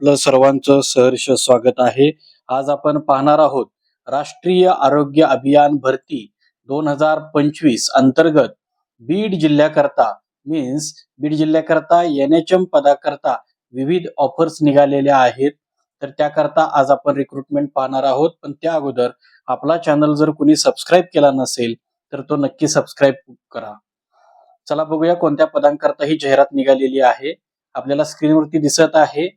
आपलं सर्वांचं सहर्ष स्वागत आहे. आज आपण पाहणार आहोत राष्ट्रीय आरोग्य अभियान भरती दोन हजार पंचवीस अंतर्गत बीड जिल्ह्याकरता मीन्स बीड जिल्ह्याकरता एन एच एम पदाकरता विविध ऑफर्स निघालेल्या आहेत. तर त्याकरता आज आपण रिक्रुटमेंट पाहणार आहोत. पण त्या अगोदर आपला चॅनल जर कुणी सबस्क्राईब केला नसेल तर तो नक्की सबस्क्राईब करा. चला बघूया कोणत्या पदांकरता ही जाहिरात निघालेली आहे. आपल्याला स्क्रीनवरती दिसत आहे.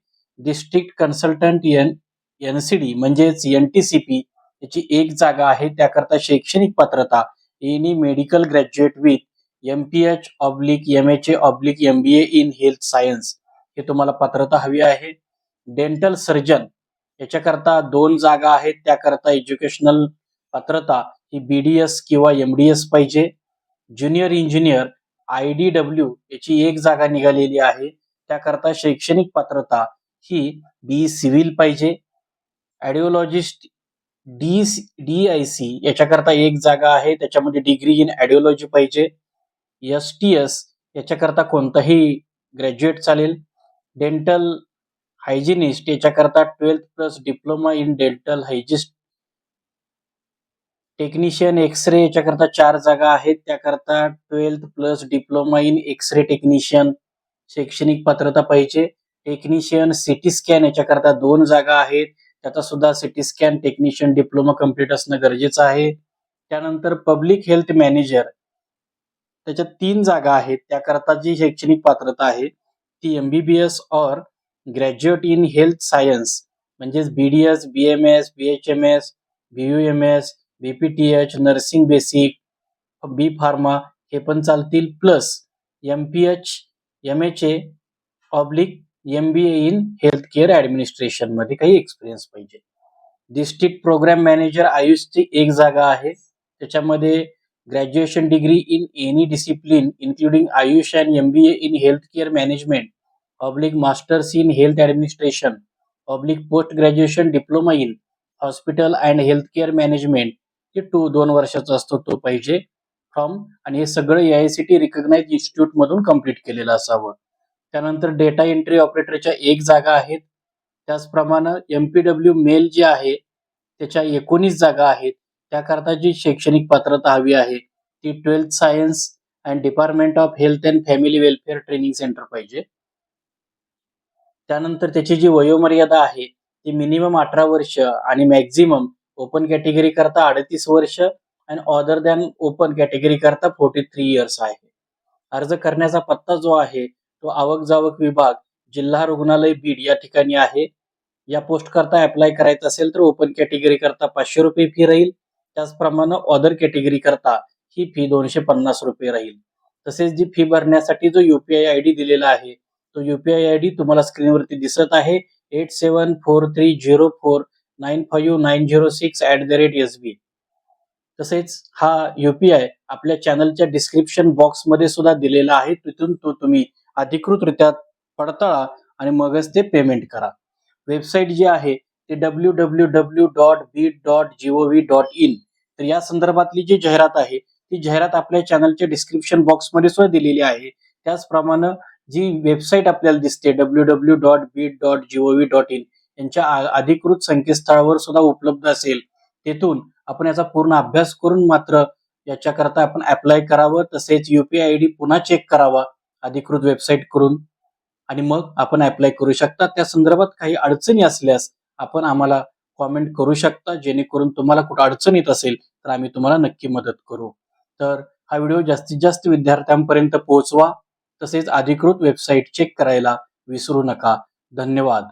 District consultant N N C D म्हणजेच एन टी सी पी याची एक जागा आहे. त्याकरता शैक्षणिक पात्रता any medical graduate with M P H oblique M H A oblique M B A in health science हे तुम्हाला पात्रता हवी आहे. डेंटल सर्जन याच्याकरता दोन जागा आहेत. त्याकरता एज्युकेशनल पात्रता ही बी डी एस किंवा एमडीएस पाहिजे. Junior engineer I D W याची एक जागा निघालेली आहे. त्याकरता शैक्षणिक पात्रता ही बी सिव्हिल पाहिजे. Audiologist D D I C याच्याकरता एक जागा आहे. त्याच्यामध्ये डिग्री इन ॲडिओलॉजी पाहिजे. एस टी एस याच्याकरता कोणताही ग्रॅज्युएट चालेल. Dental hygienist याच्याकरता twelfth plus diploma in dental hygienist technician x ray याच्याकरता चार जागा आहेत. त्याकरता twelfth plus diploma in x ray technician शैक्षणिक पात्रता पाहिजे. टेक्निशियन सिटी स्कॅन याच्याकरता दोन जागा आहेत. त्याचा सुद्धा CT scan technician diploma complete असणं गरजेचं आहे. त्यानंतर पब्लिक हेल्थ मॅनेजर त्याच्या तीन जागा आहेत. त्याकरता जी शैक्षणिक पात्रता आहे ती एमबीबीएस और ग्रॅज्युएट इन हेल्थ सायन्स म्हणजेच BDS B M S B H M S B U M S BPT H nursing basic B pharma हे पण चालतील. Plus M P H M H A oblique M B A in health care ऍडमिनिस्ट्रेशनमध्ये काही experience पाहिजे. District programme manager आयुषची एक जागा आहे. त्याच्यामध्ये graduation degree in any discipline including Ayush and M B A in health care management oblique masters in health administration oblique post graduation diploma in hospital and health care management हे two दोन वर्षाचा असतो तो पाहिजे. From आणि हे सगळं A I C T recognise institute मधून कंप्लीट केलेलं असावं. त्यानंतर डेटा एंट्री ऑपरेटरच्या एक जागा आहेत. त्याचप्रमाणे एमपीडब्ल्यू मेल जे आहे त्याच्या एकोणीस जागा आहेत. त्याकरता जी शैक्षणिक पात्रता हवी आहे ती twelfth science and department of health and family welfare training centre पाहिजे. त्यानंतर त्याची जी वयोमर्यादा आहे ती मिनिमम अठरा वर्ष आणि मॅक्झिमम ओपन कॅटेगरी करता अडतीस वर्ष आणि ऑदर दॅन ओपन कॅटेगरी करता फोर्टी थ्री इयर्स आहे. अर्ज करण्याचा पत्ता जो आहे तो आवक जावक विभाग जिल्हा रुग्णालय बीड या ठिकाणी आहे. या पोस्ट करता अप्लाय करायचं असेल तर ओपन कॅटेगरी करता पाचशे रुपये फी राहील. त्याचप्रमाणे ऑदर कॅटेगरी करता ही फी दोनशे पन्नास रुपये राहील. तसेच जी फी भरण्यासाठी जो युपीआय आय डी दिलेला आहे तो युपीआय आय डी तुम्हाला स्क्रीनवरती दिसत आहे. Eight seven four three zero four nine five nine zero six at the rate S B तसेच हा युपीआय आपल्या चॅनलच्या डिस्क्रिप्शन बॉक्समध्ये सुद्धा दिलेला आहे. तिथून तो तुम्ही अधिकृतरित्या पडताळा आणि मगच ते पेमेंट करा. वेबसाईट जी आहे ते W W W dot B dot gov dot in तर या संदर्भातली जी जाहिरात आहे ती जाहिरात आपल्या चॅनलच्या डिस्क्रिप्शन बॉक्समध्ये सुद्धा दिलेली आहे. त्याचप्रमाणे जी वेबसाईट आपल्याला दिसते W W dot B dot gov dot in यांच्या अधिकृत संकेतस्थळावर सुद्धा उपलब्ध असेल तेथून आपण याचा पूर्ण अभ्यास करून मात्र याच्याकरता आपण अप्लाय करावं तसेच युपीआय आय डी पुन्हा चेक करावा अधिकृत वेबसाईट करून आणि मग आपण अप्लाय करू शकता. त्या संदर्भात काही अडचणी असल्यास आपण आम्हाला कॉमेंट करू शकता. जेणेकरून तुम्हाला कुठं अडचण येत असेल तर आम्ही तुम्हाला नक्की मदत करू. तर हा व्हिडिओ जास्तीत जास्त विद्यार्थ्यांपर्यंत पोहोचवा. तसेच अधिकृत वेबसाईट चेक करायला विसरू नका. धन्यवाद.